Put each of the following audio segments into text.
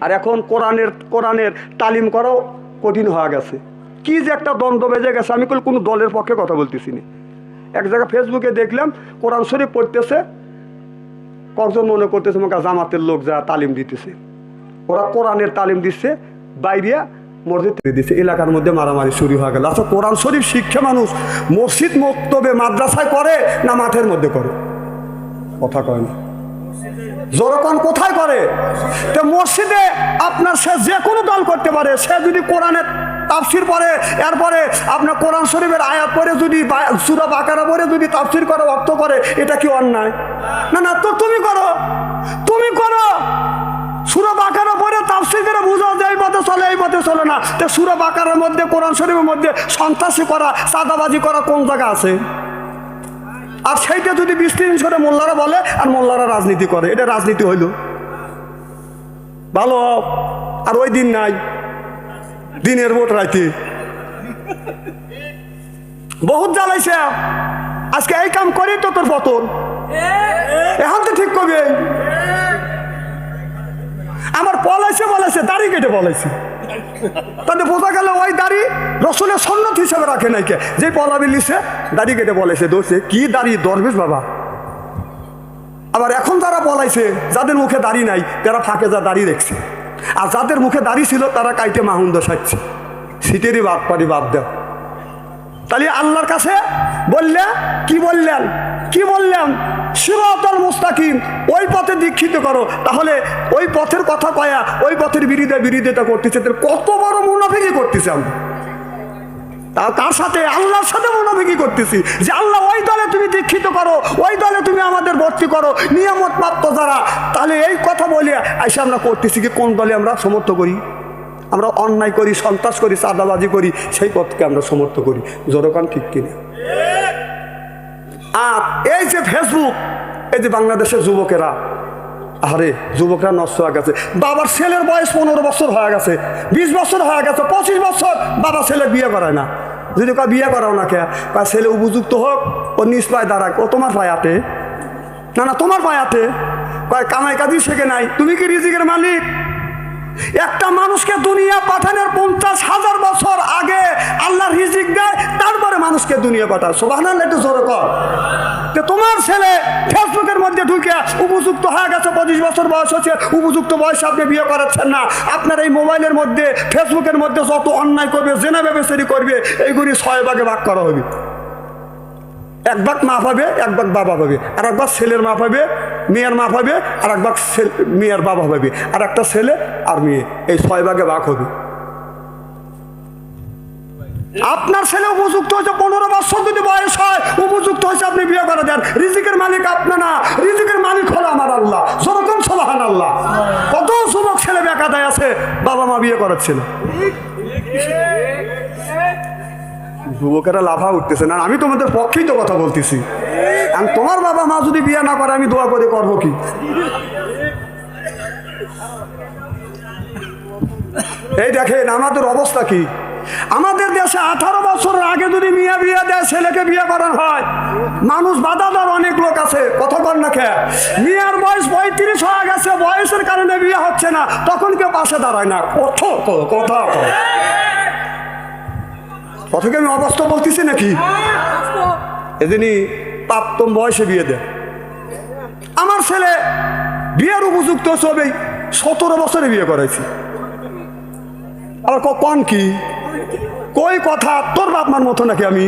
আর এখন কোরআনের কোরআনের তালিম করাও কঠিন হয়ে গেছে। কি যে একটা দ্বন্দ্ব বেজে গেছে, আমি কোনো দলের পক্ষে কথা বলতেছি না। এক জায়গায় ফেসবুকে দেখলাম, কোরআন শরীফ পড়তেছে কজন মনে করতেছে আমাকে জামাতের লোক যা তালিম দিতেছে। ওরা কোরআনের তালিম দিচ্ছে বাইরিয়া মসজিদ দিচ্ছে এলাকার মধ্যে মারামারি শুরু হয়ে গেল। আচ্ছা কোরআন শরীফ শিক্ষা মানুষ মসজিদ মক্তবে মাদ্রাসায় করে না মাঠের মধ্যে করে? কথা কয় না। জোরকন কোথায় করে তো মসজিদে আপনার সে যে কোনো দল করতে পারে। সে যদি কোরআনের তাফসির পড়ে, এরপরে আপনার কোরআন শরীফের আয়াত পরে যদি সুরা বাকারা পরে যদি তাফসির করে, অর্থ করে, এটা কি অন্যায়? না না, তো তুমি করো। তুমি করো। সুরা বাকারা পরে তাফসির করে বুঝাও যে এই পথে চলে, এই পথে চলে না। তো সুরা বাকারের মধ্যে, কোরআন শরীফের মধ্যে সন্ত্রাসী করা সাদাবাজি করা কোন জায়গা আছে? আর সেইটা যদি বিশ তিরিশ করে মোল্লারা বলে আর মোল্লারা রাজনীতি করে, এটা রাজনীতি হইল। ভালো, আর ওই দিন নাই। দিনের ভোট রাইতে। বহুত জ্বালাইছে। আজকে এই কাম করি তো তোর পতন। এখন তো ঠিক করবে। আমার পলাইছে বলেছে দাড়ি কেটে বলেছে তাতে বোঝা গেল ওই দাড়ি রসুলের সন্ন্যত হিসাবে রাখে নাইকে যে পলাবি লিছে, দাড়ি কেটে বলেছে দোষে কি দাড়ি? দরবেশ বাবা। আবার এখন যারা পলাইছে যাদের মুখে দাড়ি নাই, তারা ফাঁকে যা দাড়ি দেখছে। আর যাদের মুখে দাড়ি ছিল, তারা কাইটে মাহুন সাজছে। সিটেরই বাপ পারি বাদ দেও। তাহলে আল্লাহর কাছে বললে, কি বললেন? কি বললেন? সিরাতাল মুস্তাকিম, ওই পথে দীক্ষিত করো। তাহলে ওই পথের কথা কয়া ওই পথের বিরোধিতা বিরোধিতা করতেছে। তাহলে কত বড় মুনাফিকি করতেছে আমরা। তার সাথে, আল্লাহর সাথে মনোভিকি করতেছি। যে আল্লাহ ওই দলে তুমি দীক্ষিত করো, ওই দলে তুমি আমাদের ভর্তি করো, নিয়ামত প্রাপ্ত যারা, তাহলে এই কথা বলে এসে আমরা করতেছি কি, কোন দলে আমরা সমর্থ করি? আমরা অন্যায় করি, সন্ত্রাস করি, চাঁদাবাজি করি, সেই পথকে আমরা সমর্থ করি। জনগণ ঠিক কিনা? আর এই যে ফেসবুক এই যে বাংলাদেশের যুবকেরা আরে যুবকরা নষ্ট হয়ে গেছে। বাবার ছেলের বয়স পনেরো বছর হয়ে গেছে, বিশ বছর হয়ে গেছে, পঁচিশ বছর বাবা ছেলে বিয়ে করায় না। যদি কয় বিয়ে করাও না কে? কয় ছেলে উপযুক্ত হোক, ও নিজ পায়ে দাঁড়াক। ও তোমার পায়ে আটে? না না, তোমার পায়ে আটে। কয় কামাই কাজই শেখে নাই। তুমি কি রিজিকের মালিক? একটা মানুষকে দুনিয়া পাঠানোর পঞ্চাশ হাজার বছর আগে আল্লাহ রিজিক দেয়, তারপরে মানুষকে দুনিয়া পাঠায়। সোভান একটু জোরে কর তোমার ছেলে ফেসবুকের মধ্যে ঢুকে উপযুক্ত হয়ে গেছে, পঁচিশ বছর বয়স হচ্ছে, উপযুক্ত বয়সে আপনি বিয়ে করাচ্ছেন না। আপনার এই মোবাইলের মধ্যে, ফেসবুকের মধ্যে যত অন্যায় করবে, জেনা ব্যবসায়ী করবে, এইগুলি ছয় ভাগে ভাগ করা হবে এক মা পাবে, এক বাবা পাবে। আর এক ভাগ ছেলের মা পাবে, মেয়ের মা পাবে, আর এক ভাগ মেয়ের বাবা পাবে। আর একটা ছেলে আর মেয়ে, এই ছয় ভাগে ভাগ হবে। আপনার ছেলে উপযুক্ত হয়েছে, পনেরো বছর যদি বয়স হয়, উপযুক্ত হয়েছে, আপনি বিয়ে করে দেন। রিজিকের মালিক আপনি না। রিজিকের মালিক হলো আমার আল্লাহ। যেরকম সবাহান আল্লাহ কত যুবক ছেলে বেকাদায় আছে, বাবা মা বিয়ে করাচ্ছিল। যুবকেরা লাফা উঠতেছে। না আমি তোমাদের পক্ষেই তো কথা বলতেছি। আমি তোমার বাবা মা যদি বিয়ে না করে, আমি দোয়া করে করব কি? এই দেখেন, আমাদের অবস্থা কি? আমাদের দেশে আঠারো বছরের আগে যদি মিয়া বিয়ে দেয়, ছেলেকে বিয়ে করানো হয়, মানুষ বাধা দেওয়ার অনেক লোক আছে। কথা কর না খেয়ে। মিয়ার বয়স পঁয়ত্রিশ হয়ে গেছে, বয়সের কারণে বিয়ে হচ্ছে না। তখন কেউ পাশে দাঁড়ায় না। কত কথা। কথা কি আমি অবাস্তব বলতেছি নাকি? এদিনই প্রাপ্তম বয়সে বিয়ে দেয়। আমার ছেলে বিয়ের উপযুক্ত সবেই সতেরো বছরে বিয়ে করেছি আর কন কি? কই কথা? তোর বাপ মার মতো নাকি আমি?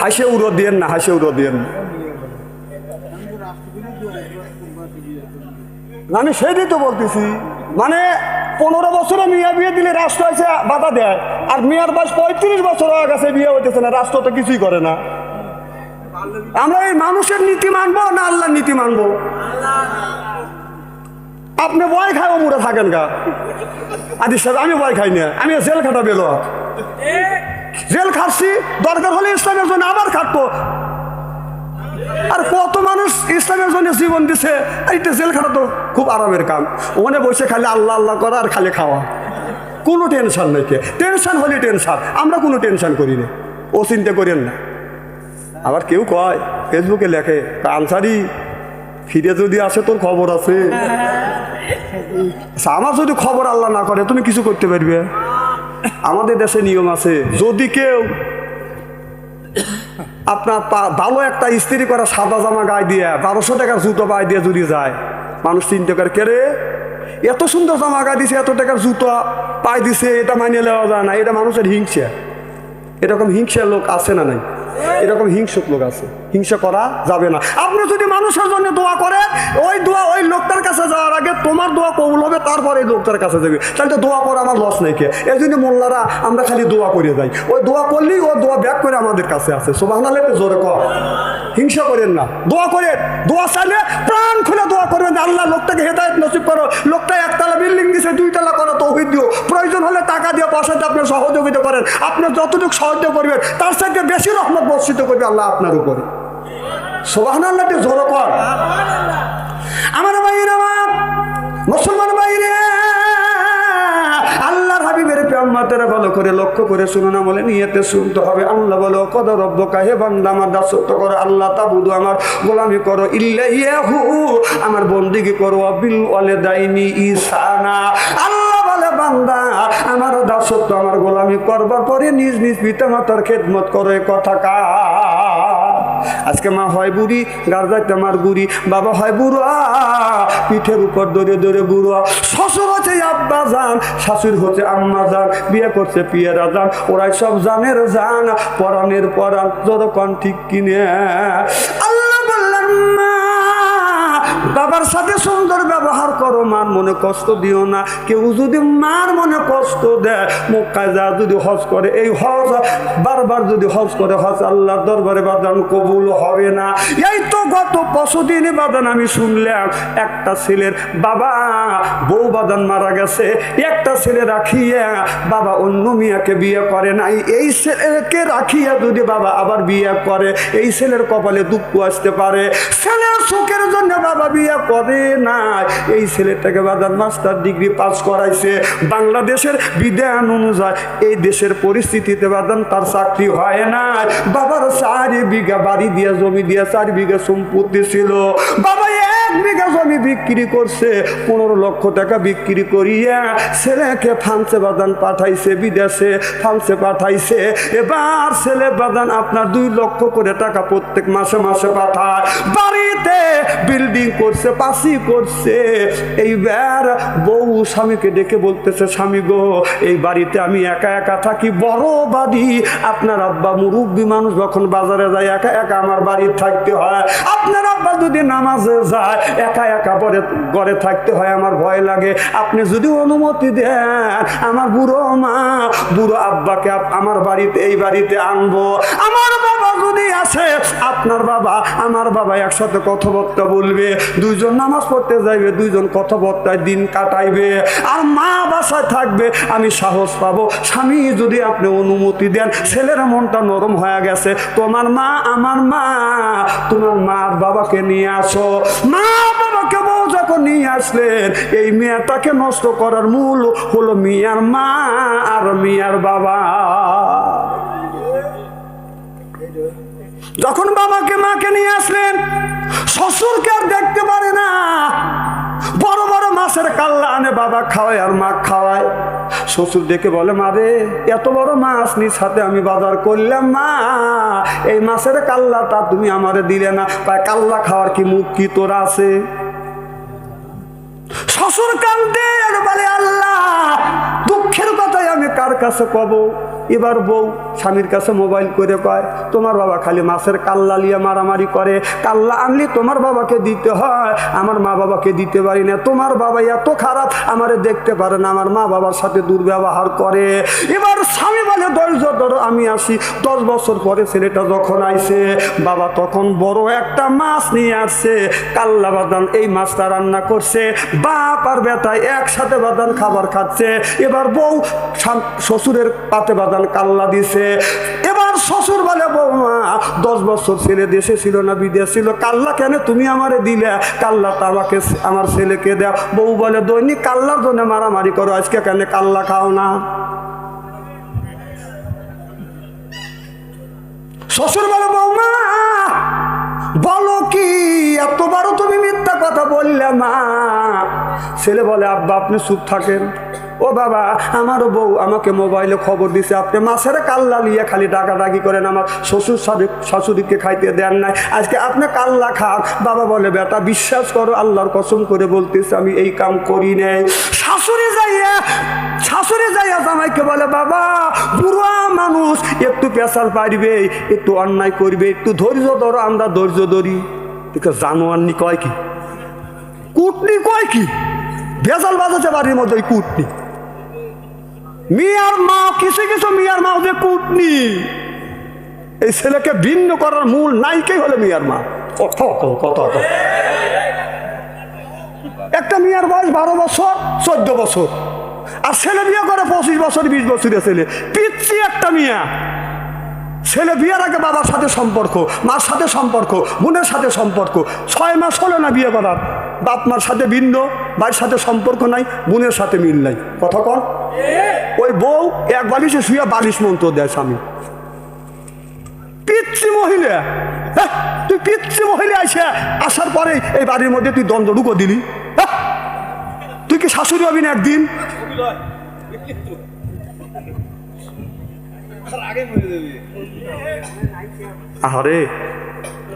হাসে উড়ো দিয়েন না, হাসে উড়ো দিয়েন না, আমি সেটাই তো বলতেছি। মানে পনেরো বছরে মিয়া বিয়ে দিলে রাষ্ট্র এসে বাধা দেয়। আর মিয়ার বয়স পঁয়ত্রিশ বছর হয়ে গেছে, বিয়ে হইতেছে না, রাষ্ট্র তো কিছুই করে না। আমরা এই মানুষের নীতি মানবো না আল্লাহর নীতি মানবো? আপনি ভয় খাই মুড়ে থাকেন গা। আদি সাহেব, আমি ভয় খাই না, আমি জেল খাটা বেলো জেল খাচ্ছি দরকার হলে ইসলামের জন্য আবার খাটবো। আর কত মানুষ ইসলামের জন্য জীবন দিছে আর এটা জেল খাটা তো খুব আরামের কাম। ওখানে বসে খালি আল্লাহ আল্লাহ করা আর খালি খাওয়া। কোনো টেনশন নেই কে। টেনশন হলে টেনশন আমরা কোনো টেনশন করি না। ও চিন্তা করেন না। আবার কেউ কয় ফেসবুকে লেখে আনসারি ফিরে যদি আসে তোর খবর আছে। আচ্ছা, আমার যদি খবর আল্লাহ না করে তুমি কিছু করতে পারবে? আমাদের দেশে নিয়ম আছে যদি কেউ আপনার ভালো একটা ইস্ত্রি করা সাদা জামা গায়ে দিয়ে, বারোশো টাকার জুতো পায়ে দিয়ে যদি যায়। মানুষ তিন টাকার কেড়ে এত সুন্দর জামা গায়ে দিছে, এত টাকার জুতো পায়ে দিছে, এটা মানিয়ে নেওয়া যায় না, এটা মানুষের হিংসা। এরকম হিংসার লোক আছে না নাই? এরকম হিংসক লোক আছে। হিংসা করা যাবে না। আপনি যদি মানুষের জন্য দোয়া করেন, ওই দোয়া ওই লোকটার কাছে যাওয়ার আগে তোমার দোয়া কবুল হবে, তারপরে এই লোকটার কাছে যাবে। তাহলে তো দোয়া করা আমার লস নেই কে? এই জন্য মোল্লারা, আমরা খালি দোয়া করে যাই। ওই দোয়া করলেই ও দোয়া ব্যাক করে আমাদের কাছে আছে সোবাহ জোরে কর। হিংসা করেন না। দোয়া করেন। দোয়া চাইলে প্রাণ খুলে দোয়া করবেন। আল্লাহ লোকটাকে হেদায়ত নসিব করো। লোকটা একতলা বিল্ডিং দিছে, দুইতলা করো তৌহিদ দিও। প্রয়োজন হলে টাকা দিয়ে পয়সাতে আপনি সহযোগিতা করেন। আপনি যতটুকু সাহায্য করবেন, তার সাথে বেশি রহমত বর্ষিত করবে আল্লাহ আপনার উপরে। সোবাহান জোর কর। আমার ভাইয়ের, আমার মুসলমান বাইরে আল্লাহর হাবিবের ভালো করে লক্ষ্য করে বলে নিয়েতে শুনতে হবে। আল্লাহ বলো কদ রব্ব কাহে বান্দা, আমার দাসত্ব করো, আল্লাহ তাবুদু আমার গোলামি করো ইল্লাহু আমার বন্দিগি করো, বিল ওয়ালে দাইনি ইসানা। আল্লাহ বান্দা, আমার দাসত্ব আমার গোলামি করবার পরে নিজ নিজ পিতা মাতার খেদমত করো কথা কা আজকে মা হয় বুড়ি গার্জাইতে আমার গুড়ি, বাবা হয় বুড়া, পিঠের উপর দরে দরে বুড়া। শ্বশুর হচ্ছে আব্বা যান শাশুড়ি হচ্ছে আম্মা যান বিয়ে করছে পিয়েরা যান ওরাই সব জানের যান পরাণের পরাণ যতক্ষণ ঠিক কিনে। বাবার সাথে সুন্দর ব্যবহার করো, মার মনে কষ্ট দিও না। কেউ যদি মার মনে কষ্ট দেয়, মক্কায় যা যদি হজ করে, এই হজ বারবার যদি হজ করে, হজ আল্লাহর দরবারে বাদান কবুল হবে না। এই তো গত পশুদিনে বাদান আমি শুনলাম, একটা ছেলের বাবা, বউ বাদান মারা গেছে। একটা ছেলে রাখিয়া বাবা অন্য মিয়াকে বিয়ে করে নাই। এই ছেলেকে রাখিয়া যদি বাবা আবার বিয়ে করে, এই ছেলের কপালে দুঃখ আসতে পারে। ছেলের সুখের জন্য বাবা বিয়ে করে না এই ছেলেটাকে বাদান মাস্টার ডিগ্রি পাস করাইছে। বাংলাদেশের বিধান অনুযায়ী এই দেশের পরিস্থিতিতে বাদান তার চাকরি হয় না বাবার চারি বিঘা বাড়ি দিয়ে, জমি দিয়ে, চার বিঘা সম্পত্তি ছিল। বাবা এক বিক্রি করছে, পনেরো লক্ষ টাকা বিক্রি করিয়া ছেলেকে ফান্সে বাদান পাঠাইছে বিদেশে ফান্সে পাঠাইছে। এবার ছেলে বাদান আপনার দুই লক্ষ করে টাকা প্রত্যেক মাসে মাসে পাঠায়। বাড়িতে বিল্ডিং করছে, পাশি করছে। এইবার বউ স্বামীকে ডেকে বলতেছে, স্বামী গো, এই বাড়িতে আমি একা একা থাকি, বড় বাড়ি। আপনার আব্বা মুরব্বী মানুষ যখন বাজারে যায়, একা একা আমার বাড়ি থাকতে হয়। আপনার আব্বা যদি নামাজে যায়, একা একা পরে ঘরে থাকতে হয়, আমার ভয় লাগে। আপনি যদি অনুমতি দেন, আমার বুড়ো মা, বুড়ো আব্বাকে আমার বাড়িতে, এই বাড়িতে আনব। আমার যদি আসে আপনার বাবা, আমার বাবা একসাথে কথাবার্তা বলবে, দুইজন নামাজ পড়তে যাইবে, দুইজন কথাবার্তায় দিন কাটাইবে, আর মা বাসায় থাকবে, আমি সাহস পাবো। স্বামী যদি আপনি অনুমতি দেন, ছেলের মনটা নরম হয়ে গেছে। তোমার মা, আমার মা, তোমার মা আর বাবাকে নিয়ে আসো। মা বাবাকে বউ যখন নিয়ে আসলেন, এই মেয়েটাকে নষ্ট করার মূল হলো মিয়ার মা আর মিয়ার বাবা। যখন বাবাকে, মাকে নিয়ে আসলেন, শ্বশুরকে আর দেখতে পারে না। বড় বড় মাছের কাল্লা আনে বাবা খাওয়ায় আর মা খাওয়ায়। শ্বশুর দেখে বলে, মা রে, এত বড় মাছ নিজ হাতে আমি বাজার করলাম, মা। এই মাছের কাল্লাটা তুমি আমারে দিলে না। তাই কাল্লা খাওয়ার কি মুখ কি তোর আছে? শ্বশুর কান্দে আর বলে আল্লাহ, দুঃখের কথাই আমি কার কাছে কব? এবার বউ স্বামীর কাছে মোবাইল করে কয়, তোমার বাবা খালি মাছের কাল্লা লিয়ে মারামারি করে, কাল্লা আনলি তোমার বাবাকে দিতে হয়, আমার মা বাবাকে দিতে পারি না, তোমার বাবা এত খারাপ, আমারে দেখতে পারে না, আমার মা বাবার সাথে দুর্ব্যবহার করে। এবার স্বামী বলে, ধৈর্য ধরো, আমি আসি। দশ বছর পরে ছেলেটা যখন আইছে, বাবা তখন বড় একটা মাছ নিয়ে আসছে, কাল্লা বাদান এই মাছটা রান্না করছে, বাপ আর বেটায় একসাথে বাদান খাবার খাচ্ছে। এবার বউ শ্বশুরের পাতে বাদান কাল্লা দিছে। এবার শ্বশুর বলে বৌমা, দশ বছর ছেলে দেশে ছিল না, বিদেশ ছিল, কাল্লা কেন তুমি আমারে দিলে? কাল্লাটা আমাকে আমার ছেলেকে দেও। বউ বলে, দৈনিক কাল্লার জন্য মারামারি করো, আজকে কেন কাল্লা খাও না? শ্বশুর বলে বৌমা, বলো কি এত বড় তুমি মিথ্যা কথা বললে মা ছেলে বলে, আব্বা, আপনি চুপ থাকেন। ও বাবা আমার বউ আমাকে মোবাইলে খবর দিছে, আপনি মাছের কাল্লা নিয়ে খালি ডাকাডাকি করেন, আমার শ্বশুর শাশুড়ি শাশুড়িকে খাইতে দেন নাই। আজকে আপনি কাল্লা খান, বাবা বলে, বেটা, বিশ্বাস করো, আল্লাহর কসম করে বলতেছে, আমি এই কাম করি নাই। শাশুড়ি যাইয়া শাশুড়ি যাইয়া জামাইকে বলে, বাবা, বুড়া মানুষ, একটু পেশাল পারবে, একটু অন্যায় করবে, একটু ধৈর্য ধরো, আমরা ধৈর্য ধরি। জানোয়ারনি কয় কি? কুটনি কয় কি? ভেজাল বাজাতে বাড়ির মধ্যে ওই কুটনি। মিয়ার মা কিছু কিছু মিয়ার মা? যে কুটনি। এই ছেলেকে ভিন্ন করার মূল নাইকেই হলো মিয়ার মা। কত কত একটা মিয়ার বয়স বারো বছর, চোদ্দ বছর। আর ছেলে বিয়ে করে পঁচিশ বছর, বিশ বছরের ছেলে। পিচ্ছি একটা মিয়া। ছেলে বিয়ের আগে বাবার সাথে সম্পর্ক, মার সাথে সম্পর্ক, বোনের সাথে সম্পর্ক। ছয় মাস হলো না বিয়ে করার। বাপ মার সাথে ভিন্ন ভাইয়ের সাথে সম্পর্ক নাই বোনের সাথে মিল নাই। কথা কর ওই বউ এক বালিশে শুয়ে বালিশ মন্ত্র দেয় স্বামী। পিচ্ছি মহিলা। হ্যাঁ, তুই পিচ্ছি মহিলা আসে আসার পরে এই বাড়ির মধ্যে তুই দ্বন্দ্ব ঢুকো দিলি। হ্যাঁ? তুই কি শাশুড়ি হবি না একদিন? আরে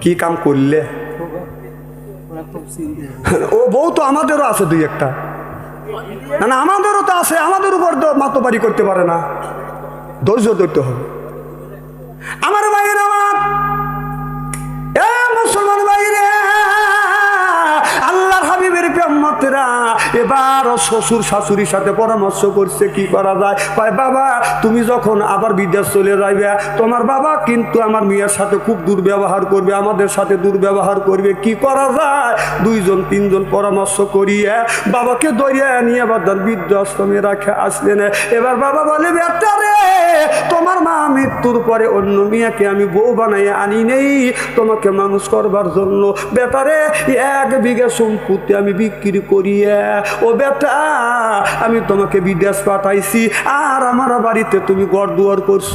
কি কাম করলে? ও বউ তো আমাদেরও আছে দুই একটা। না না, আমাদেরও তো আছে, আমাদের উপর মাতোপারি করতে পারে না। ধৈর্য ধরতে হবে। আমার বাইরে আমার শ্বশুর শাশুড়ির সাথে পরামর্শ করছে, কি করা যায়? কয়, বাবা, তুমি যখন আবার বিদেশ চলে যাইবে, তোমার বাবা কিন্তু আমার মেয়ের সাথে খুব দুর্ব্যবহার করবে, আমাদের সাথে দুর্ব্যবহার করবে, কি করা যায়? দুইজন, তিনজন পরামর্শ করিয়ে বাবাকে দরিয়া নিয়ে আবার বৃদ্ধ আশ্রমে রাখে আসলেন। এবার বাবা বলে বেটারে তোমার মা মৃত্যুর পরে অন্য মেয়েকে আমি বউ বানাইয়া আনি নেই, তোমাকে মানুষ করবার জন্য। বেটারে এক বিঘা সম্পত্তি আমি বিক্রি করিয়া, ও বেটা আমি তোমাকে বিদেশ পাঠাইছি। আর আমার বাড়িতে তুমি গড় দুয়ার করছ।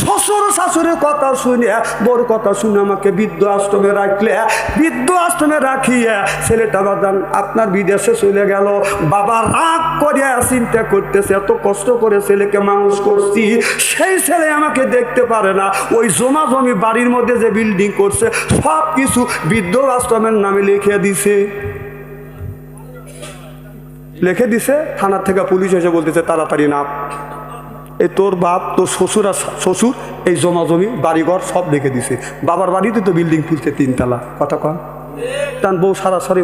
শ্বশুর শাশুড়ির কথা শুনে বড় কথা শুনে আমাকে বৃদ্ধ আশ্রমে রাখলে বৃদ্ধ আশ্রমে রাখিয়া ছেলেটা বাদান আপনার বিদেশে চলে গেল। বাবা রাগ করিয়া চিন্তা করতেছে, এত কষ্ট করে ছেলেকে মানুষ করছি, সেই ছেলে আমাকে দেখতে পারে না। ওই জমা জমি বাড়ির মধ্যে যে বিল্ডিং করছে সব কিছু বৃদ্ধ আশ্রমের নামে লিখে দিছে। লিখে দিছে, থানার থেকে পুলিশ এসে বলতেছে, তাড়াতাড়ি না। এই তোর বাপ, তোর শ্বশুর আর শ্বশুর, এই জমা জমি, বাড়িঘর সব লিখে দিছে। বাবার বাড়িতে তো বিল্ডিং তুলছে তিনতলা। কথা কন। তার বউ সারাসারি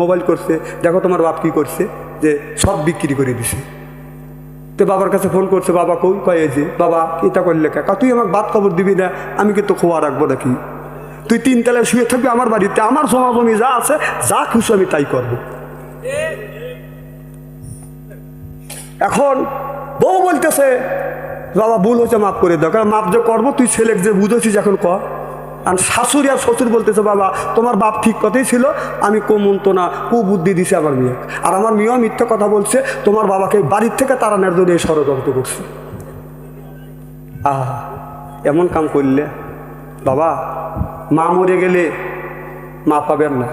মোবাইল করছে, দেখো তোমার বাপ কি করছে, যে সব বিক্রি করে দিছে। তো বাবার কাছে ফোন করছে, বাবা কই, কয়ে যে? বাবা, এটা করলে কাকা তুই আমাকে বাদ খবর দিবি না, আমি কিন্তু খোয়া রাখব নাকি? তুই তিনতলায় শুয়ে থাকবি আমার বাড়িতে, আমার জমা জমি যা আছে, যা খুশি আমি তাই করব। এখন বউ বলতেছে, বাবা, ভুল হচ্ছে মাফ করে দাও। কারণ মাফ যে করব, তুই ছেলে যে বুঝেছিস এখন কর আর শাশুড়ি আর শ্বশুর বলতেছে, বাবা, তোমার বাপ ঠিক কথাই ছিল, আমি কমন্ত না, কুবুদ্ধি দিছে আমার মেয়ে আর আমার মেয়েও মিথ্যে কথা বলছে, তোমার বাবাকে বাড়ির থেকে তাড়ানোর জন্য এই ষড়যন্ত্র করছে। আহ, এমন কাম করলে, বাবা, মা মরে গেলে মা পাবেন না,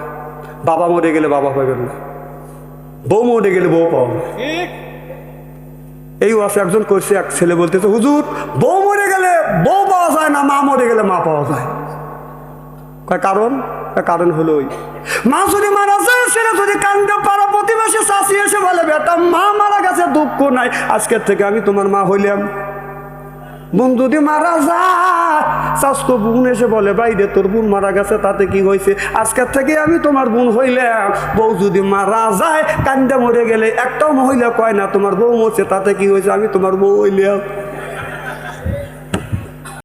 বাবা মরে গেলে বাবা পাবেন না, বউ মরে গেলে বউ পাবেন না। এই ওয়াসে একজন করছে এক ছেলে বলতেছে, হুজুর, বউ মরে গেলে বউ পাওয়া যায় না, মা মরে গেলে মা পাওয়া যায়? কারণ? কারণ হলো ওই, মা যদি মারা যায়, ছেলে যদি কান্দে পারো প্রতিবেশী চাষি এসে বলে, বেটা, মা মারা গেছে, দুঃখ নাই, আজকের থেকে আমি তোমার মা হইলাম। বোন যদি মারা যা। শাস্তো বোন এসে বলে বাইরে তোর বোন মারা গেছে, তাতে কি হয়েছে আজকের থেকে আমি তোমার বোন হইলাম। বউ যদি মারা যায়, কান্দা মরে গেলে একটাও মহিলা কয় না, তোমার বউ মরছে, তাতে কি হয়েছে আমি তোমার বউ হইলাম।